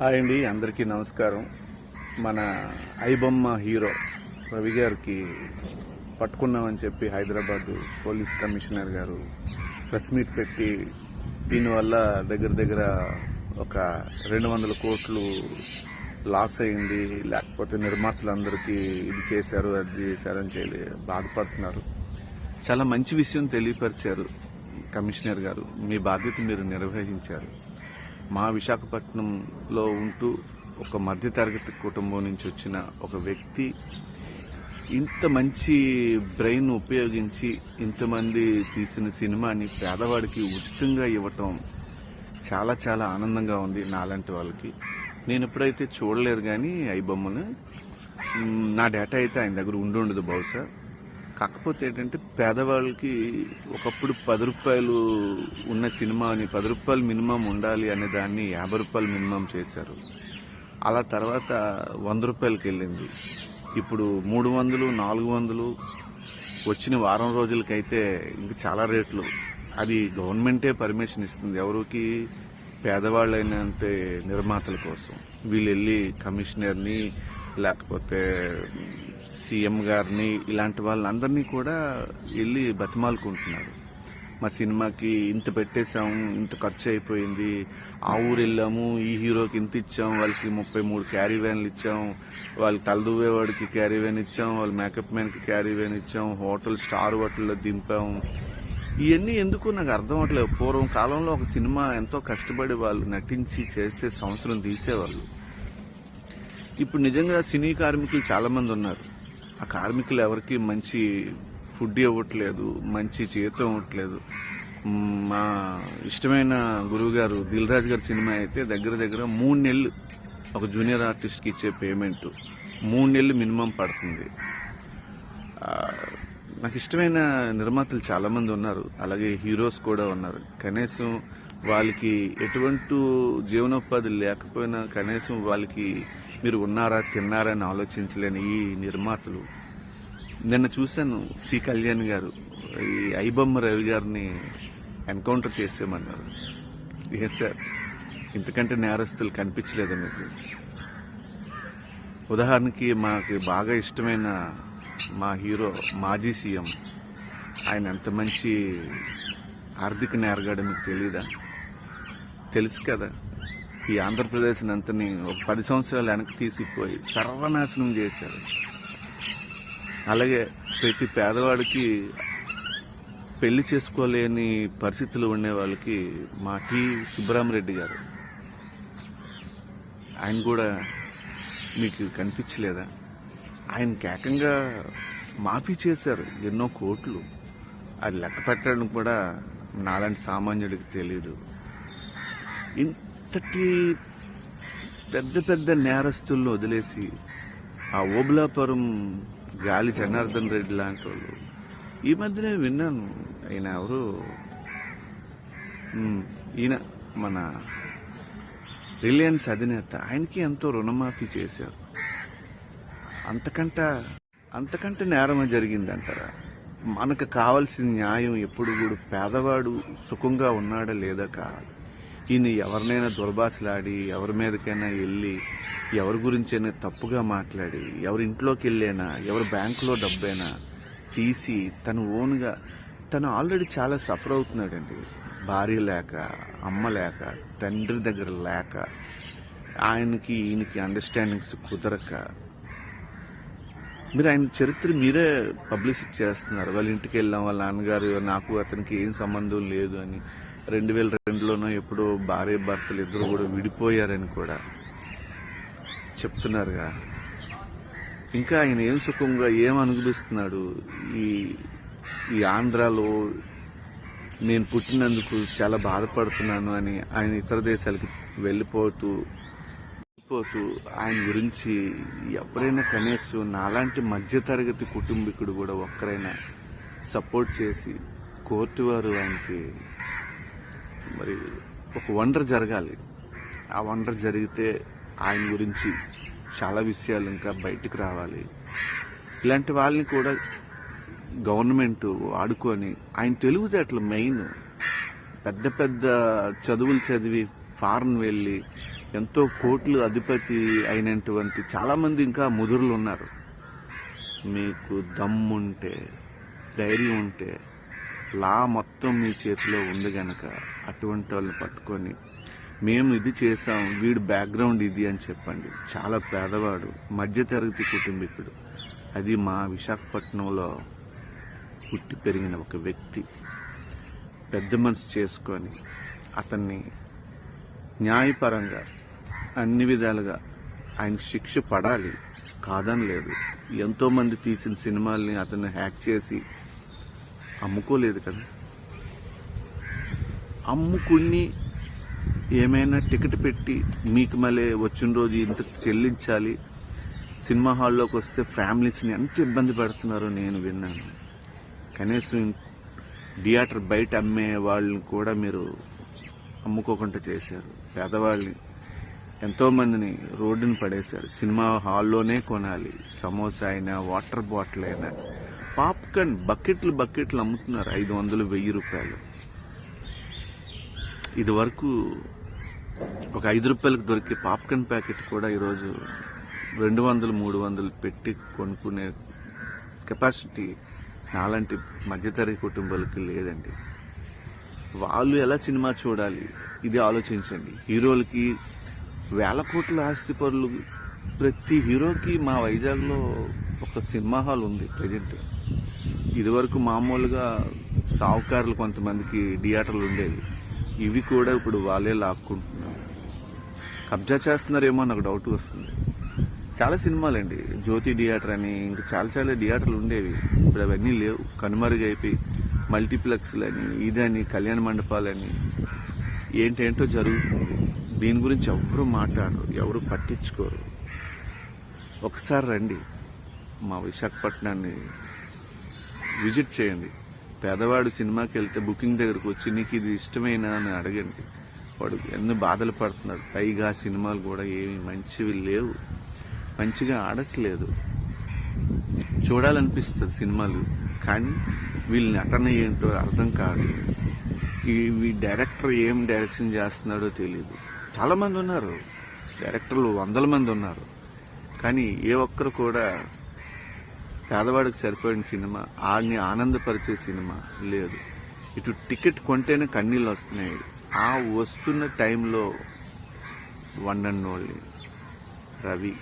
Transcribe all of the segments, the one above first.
Hi అండి అందరికీ నమస్కారం. మన ఐబొమ్మ హీరో రవి గారికి పట్టుకున్నామని చెప్పి Hyderabad police commissioner garu press meet పెట్టి దీనివల్ల దగ్గర దగ్గర ఒక రెండు వందల కోట్లు లాస్ అయింది లేకపోతే నిర్మాతలందరికీ ఇది చేశారు అది చేశారని చెప్పి బాధపడుతున్నారు. చాలా మంచి విషయం తెలియపరిచారు కమిషనర్ గారు. మీ బాధ్యత మీరు నిర్వహించారు. మా విశాఖపట్నంలో ఉంటూ ఒక మధ్యతరగతి కుటుంబం నుంచి వచ్చిన ఒక వ్యక్తి ఇంత మంచి బ్రెయిన్ ఉపయోగించి ఇంతమంది తీసిన సినిమాని పేదవాడికి ఉచితంగా ఇవ్వటం చాలా చాలా ఆనందంగా ఉంది నాలాంటి వాళ్ళకి. నేను ఎప్పుడైతే చూడలేదు కానీ ఐ బొమ్మను నా డేటా అయితే ఆయన దగ్గర ఉండి ఉండదు బహుశా. కాకపోతే ఏంటంటే పేదవాళ్ళకి ఒకప్పుడు పది రూపాయలు ఉన్న సినిమాని పది రూపాయలు మినిమం ఉండాలి అనే దాన్ని యాభై రూపాయలు మినిమం చేశారు. అలా తర్వాత వంద రూపాయలకి వెళ్ళింది. ఇప్పుడు మూడు వందలు నాలుగు వందలు వచ్చిన వారం రోజులకైతే ఇంక చాలా రేట్లు. అది గవర్నమెంటే పర్మిషన్ ఇస్తుంది ఎవరికి పేదవాళ్ళైన అంటే నిర్మాతల కోసం. వీళ్ళు వెళ్ళి కమిషనర్ని లేకపోతే సీఎం గారిని ఇలాంటి వాళ్ళందరినీ కూడా వెళ్ళి బతిమాలుకుంటున్నారు. మా సినిమాకి ఇంత పెట్టేశాము ఇంత ఖర్చు అయిపోయింది ఆ ఊరు వెళ్ళాము ఈ హీరోకి ఇంత ఇచ్చాం వాళ్ళకి ముప్పై మూడు క్యారీ వ్యాన్లు ఇచ్చాం వాళ్ళకి తలదువ్వేవాడికి క్యారీ వ్యాన్ ఇచ్చాం వాళ్ళ మేకప్ మ్యాన్కి క్యారీ వ్యాన్ ఇచ్చాం హోటల్ స్టార్ హోటల్లో దింపాం. ఇవన్నీ ఎందుకు నాకు అర్థం అవట్లేదు. పూర్వం కాలంలో ఒక సినిమా ఎంతో కష్టపడి వాళ్ళు నటించి చేస్తే సంవత్సరం తీసేవాళ్ళు. ఇప్పుడు నిజంగా సినీ కార్మికులు చాలామంది ఉన్నారు. ఆ కార్మికులు ఎవరికి మంచి ఫుడ్ ఇవ్వట్లేదు మంచి జీతం ఇవ్వట్లేదు. మా ఇష్టమైన గురువు గారు దిల్ రాజు గారి సినిమా అయితే దగ్గర దగ్గర మూడు నెలలు ఒక జూనియర్ ఆర్టిస్ట్కి ఇచ్చే పేమెంట్. మూడు నెలలు మినిమం పడుతుంది. నాకు ఇష్టమైన నిర్మాతలు చాలామంది ఉన్నారు. అలాగే హీరోస్ కూడా ఉన్నారు. కనీసం వాళ్ళకి ఎటువంటి జీవనోపాధి లేకపోయినా కనీసం వాళ్ళకి మీరు ఉన్నారా తిన్నారా అని ఆలోచించలేని ఈ నిర్మాతలు. నిన్న చూశాను సి కళ్యాణ్ గారు ఈ ఐబొమ్మ రవి గారిని ఎన్కౌంటర్ చేసేయమన్నారు. ఏ సార్ ఇంతకంటే నేరస్తులు కనిపించలేదు మీకు? ఉదాహరణకి మాకు బాగా ఇష్టమైన మా హీరో మాజీ సీఎం. ఆయన ఎంత మంచి ఆర్థిక నేరగాడో మీకు తెలియదా తెలుసు కదా. ఈ ఆంధ్రప్రదేశ్ అంతని ఒక పది సంవత్సరాలు వెనక్కి తీసుకుపోయి సర్వనాశనం చేశారు. అలాగే ప్రతి పేదవాడికి పెళ్ళి చేసుకోలేని పరిస్థితులు ఉండే వాళ్ళకి మా టి సుబ్బరామరెడ్డి గారు ఆయన కూడా మీకు కనిపించలేదా? ఆయన ఏకంగా మాఫీ చేశారు ఎన్నో కోట్లు. అది లెక్క పెట్టడం కూడా నాలాంటి సామాన్యుడికి తెలియదు ఇంతటి పెద్ద పెద్ద నేరస్తులను వదిలేసి ఆ ఓబులాపురం గాలి జనార్దన్ రెడ్డి లాంటి వాళ్ళు. ఈ మధ్యనే విన్నాను. ఆయన ఎవరు? ఈయన మన రిలయన్స్ అధినేత. ఆయనకి ఎంతో రుణమాఫీ చేశారు. అంతకంట అంతకంటే నేరం జరిగిందంటారా? మనకు కావాల్సిన న్యాయం ఎప్పుడు కూడా పేదవాడు సుఖంగా ఉన్నాడా లేదా కావాలి ఈయన ఎవరినైనా దుర్భాషలాడి ఎవరి మీదకైనా వెళ్ళి ఎవరి గురించైనా తప్పుగా మాట్లాడి ఎవరి ఇంట్లోకి వెళ్ళైనా ఎవరి బ్యాంకులో డబ్బైనా తీసి తను ఓన్గా తను ఆల్రెడీ చాలా సఫర్ అవుతున్నాడండి. భార్య లేక అమ్మ లేక తండ్రి దగ్గర లేక ఆయనకి ఈయనకి అండర్స్టాండింగ్స్ కుదరక. మీరు ఆయన చరిత్ర మీరే పబ్లిసిటీ చేస్తున్నారు. వాళ్ళ ఇంటికి వెళ్ళాం వాళ్ళ నాన్నగారు నాకు అతనికి ఏం సంబంధం లేదు అని. రెండు వేల రెండులోనో ఎప్పుడో భార్య భర్తలు ఇద్దరు కూడా విడిపోయారని కూడా చెప్తున్నారుగా. ఇంకా ఆయన ఏం సుఖంగా ఏం అనుభవిస్తున్నాడు? ఈ ఈ ఆంధ్రాలో నేను పుట్టినందుకు చాలా బాధపడుతున్నాను అని ఆయన ఇతర దేశాలకి వెళ్ళిపోతూ వెళ్ళిపోతూ ఆయన గురించి ఎవరైనా కనీసం నాలాంటి మధ్యతరగతి కుటుంబీకుడు కూడా ఒక్కరైనా సపోర్ట్ చేసి కోర్టు వారు ఆయనకి మరి ఒక వండర్ జరగాలి. ఆ వండర్ జరిగితే ఆయన గురించి చాలా విషయాలు ఇంకా బయటకు రావాలి. ఇలాంటి వాళ్ళని కూడా గవర్నమెంట్ ఆడుకొని ఆయన తెలుగుదేటలు మెయిన్. పెద్ద పెద్ద చదువులు చదివి ఫారెన్ వెళ్ళి ఎంతో కోట్లు అధిపతి అయినటువంటి చాలామంది ఇంకా ముదురులు ఉన్నారు. మీకు దమ్ముంటే ధైర్యం ఉంటే లా మొత్తం మీ చేతిలో ఉంది కనుక అటువంటి వాళ్ళని పట్టుకొని మేము ఇది చేసాం వీడు బ్యాక్గ్రౌండ్ ఇది అని చెప్పండి. చాలా పేదవాడు మధ్యతరగతి కుటుంబీకుడు. అది మా విశాఖపట్నంలో పుట్టి పెరిగిన ఒక వ్యక్తి. పెద్ద మనసు చేసుకొని అతన్ని న్యాయపరంగా అన్ని విధాలుగా ఆయన శిక్ష పడాలి. కాదని లేదు ఎంతోమంది తీసిన సినిమాల్ని అతన్ని హ్యాక్ చేసి అమ్ముకోలేదు కదా. అమ్ముకుని ఏమైనా టికెట్ పెట్టి మీకు మళ్ళీ వచ్చిన రోజు ఇంత చెల్లించాలి. సినిమా హాల్లోకి వస్తే ఫ్యామిలీస్ని ఎంత ఇబ్బంది పెడుతున్నారో నేను విన్నాను. కనీసం థియేటర్ బయట అమ్మే వాళ్ళని కూడా మీరు అమ్ముకోకుండా చేశారు. పేదవాళ్ళని ఎంతోమందిని రోడ్డుని పడేశారు. సినిమా హాల్లోనే కొనాలి. సమోసా అయినా వాటర్ బాటిల్ అయినా పాప్కార్న్ బకెట్లు బకెట్లు అమ్ముతున్నారు. ఐదు వందలు వెయ్యి రూపాయలు. ఇది వరకు ఒక ఐదు రూపాయలకు దొరికే పాప్కార్న్ ప్యాకెట్ కూడా ఈరోజు రెండు వందలు మూడు వందలు పెట్టి కొనుక్కునే కెపాసిటీ నాలాంటి మధ్యతరగతి కుటుంబాలకి లేదండి. వాళ్ళు ఎలా సినిమా చూడాలి? ఇది ఆలోచించండి. హీరోలకి వేల కోట్ల ఆస్తిపరులు ప్రతి హీరోకి మా వైజాగ్లో ఒక సినిమా హాల్ ఉంది ప్రజెంట్. ఇదివరకు మామూలుగా సావుకారులు కొంతమందికి థియేటర్లు ఉండేవి. ఇవి కూడా ఇప్పుడు వాళ్ళే లాక్కుంటున్నారు. కబ్జా చేస్తున్నారేమో నాకు డౌట్ వస్తుంది. చాలా సినిమాలండి. జ్యోతి థియేటర్ అని ఇంకా చాలా చాలా థియేటర్లు ఉండేవి. ఇప్పుడు అవన్నీ లేవు. కనుమరుగైపోయి మల్టీప్లెక్స్లని ఇదని కళ్యాణ మండపాలని. ఏంటేంటో జరుగుతుంది. దీని గురించి ఎవరు మాట్లాడరు ఎవరు పట్టించుకోరు. ఒకసారి రండి. మా విశాఖపట్నాన్ని విజిట్ చేయండి. పేదవాడు సినిమాకి వెళ్తే బుకింగ్ దగ్గరకు వచ్చి నీకు ఇది ఇష్టమేనా? అని అడగండి. వాడు ఎన్ని బాధలు పడుతున్నాడు. పైగా సినిమాలు కూడా ఏమి మంచివి లేవు. మంచిగా ఆడట్లేదు. చూడాలనిపిస్తుంది సినిమాలు కానీ వీళ్ళ నటన ఏంటో అర్థం కాదు. ఈ డైరెక్టర్ ఏం డైరెక్షన్ చేస్తున్నాడో తెలియదు చాలామంది ఉన్నారు. డైరెక్టర్లు వందల మంది ఉన్నారు. కానీ ఏ ఒక్కరు కూడా పేదవాడికి సరిపోయిన సినిమా ఆడిని ఆనందపరిచే సినిమా లేదు. ఇటు టికెట్ కొంటేనే కన్నీళ్ళు వస్తున్నాయి. ఆ వస్తున్న టైంలో వన్ అండ్ ఓన్లీ రవి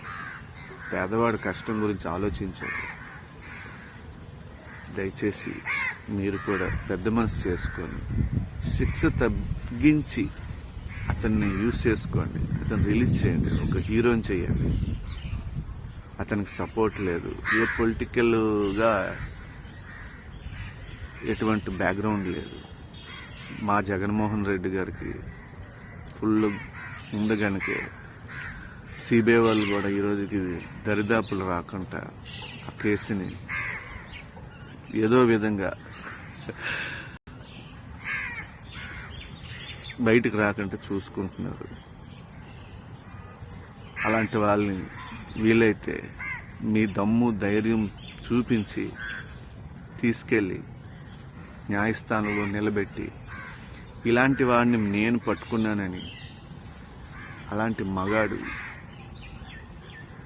పేదవాడి కష్టం గురించి ఆలోచించాడు. దయచేసి మీరు కూడా పెద్ద మనసు చేసుకొని శిక్ష తగ్గించి అతన్ని యూజ్ చేసుకోండి. అతను రిలీజ్ చేయండి. ఒక హీరోని చేయండి. అతనికి సపోర్ట్ లేదు. ఏ పొలిటికల్గా ఎటువంటి బ్యాక్గ్రౌండ్ లేదు. మా జగన్మోహన్ రెడ్డి గారికి ఫుల్ ఉంది కనుక సిబిఐ వాళ్ళు కూడా ఈ రోజుకి దరిదాపులు రాకుండా ఆ కేసుని ఏదో విధంగా బయటికి రాకుండా చూసుకుంటున్నారు. అలాంటి వాళ్ళని వీలైతే మీ దమ్ము ధైర్యం చూపించి తీసుకెళ్ళి న్యాయస్థానంలో నిలబెట్టి ఇలాంటి వాడిని నేను పట్టుకున్నానని అలాంటి మగాడు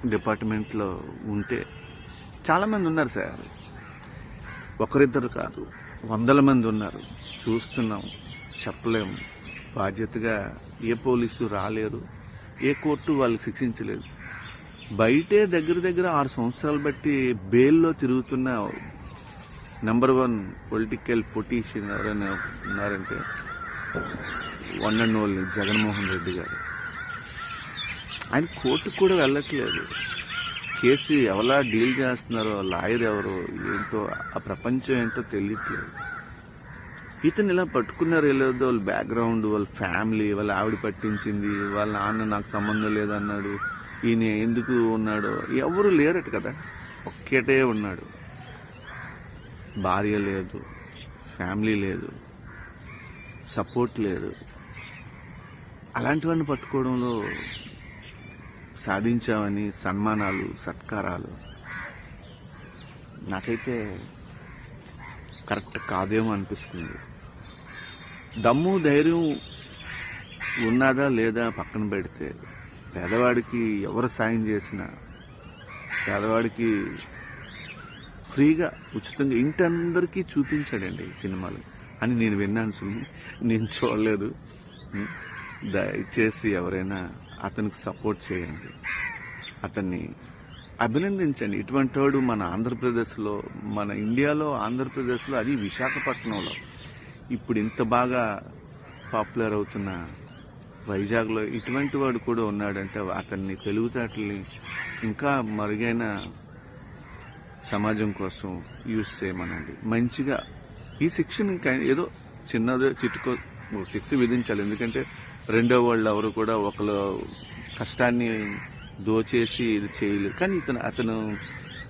డిపార్ట్మెంట్లో ఉంటే చాలామంది ఉన్నారు సార్. ఒకరిద్దరు కాదు వందల మంది ఉన్నారు. చూస్తున్నాం చెప్పలేము బాధ్యతగా ఏ పోలీసు రాలేరు. ఏ కోర్టు వాళ్ళు శిక్షించలేదు. బయటే దగ్గర దగ్గర ఆరు సంవత్సరాలు బట్టి బెయిల్లో తిరుగుతున్న నెంబర్ వన్ పొలిటికల్ పొటీషియన్ ఎవరైనా ఉన్నారంటే one and only Jaganmohan Reddy garu. ఆయన కోర్టుకు కూడా వెళ్ళట్లేదు. కేసు ఎవలా డీల్ చేస్తున్నారో లాయర్ ఎవరో ఏంటో ఆ ప్రపంచం ఏంటో తెలియట్లేదు. ఇతను ఇలా పట్టుకున్నారు లేదో వాళ్ళ బ్యాక్గ్రౌండ్ వాళ్ళ ఫ్యామిలీ వాళ్ళ ఆవిడ పట్టించింది వాళ్ళ నాన్న నాకు సంబంధం లేదన్నాడు ఈయన ఎందుకు ఉన్నాడో ఎవరు లేరట కదా. ఒక్కటే ఉన్నాడు. భార్య లేదు ఫ్యామిలీ లేదు సపోర్ట్ లేదు. అలాంటివన్నీ పట్టుకోవడంలో సాధించామని సన్మానాలు సత్కారాలు నాకైతే కరెక్ట్ కాదేమో అనిపిస్తుంది. దమ్ము ధైర్యం ఉన్నదా లేదా పక్కన పెడితే పేదవాడికి ఎవరు సాయం చేసినా పేదవాడికి ఫ్రీగా ఉచితంగా ఇంటి అందరికీ చూపించాడండి ఈ సినిమాలు. అని నేను విన్నాను సుమి. నేను చూడలేదు. దయచేసి ఎవరైనా అతనికి సపోర్ట్ చేయండి. అతన్ని అభినందించండి. ఇటువంటి వాడు మన ఆంధ్రప్రదేశ్లో మన ఇండియాలో ఆంధ్రప్రదేశ్లో అది విశాఖపట్నంలో. ఇప్పుడు ఇంత బాగా పాపులర్ అవుతున్న వైజాగ్లో ఇటువంటి వాడు కూడా ఉన్నాడంటే అతన్ని తెలుగుతాటల్ని ఇంకా మరుగైన సమాజం కోసం యూజ్ చేయమనండి. మంచిగా ఈ శిక్షను ఇంకా ఏదో చిన్నదే చిట్టుకో శిక్ష విధించాలి. ఎందుకంటే రెండో వాళ్ళు ఎవరు కూడా ఒకరు కష్టాన్ని దోచేసి ఇది చేయలేదు. కానీ ఇతను అతను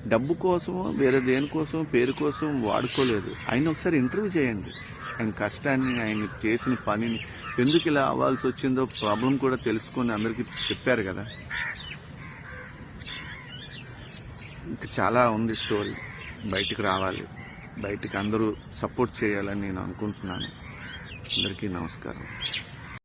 డబ్బు కోసమో వేరే దేనికోసం పేరు కోసం వాడుకోలేదు. ఆయన ఒకసారి ఇంటర్వ్యూ చేయండి. ఆయన కష్టాన్ని ఆయన చేసిన పనిని ఎందుకు ఇలా అవ్వాల్సి వచ్చిందో ప్రాబ్లం కూడా తెలుసుకొని అందరికీ చెప్పారు కదా. ఇంకా చాలా ఉంది స్టోరీ. బయటికి రావాలి. బయటికి అందరూ సపోర్ట్ చేయాలని నేను అనుకుంటున్నాను. అందరికీ నమస్కారం.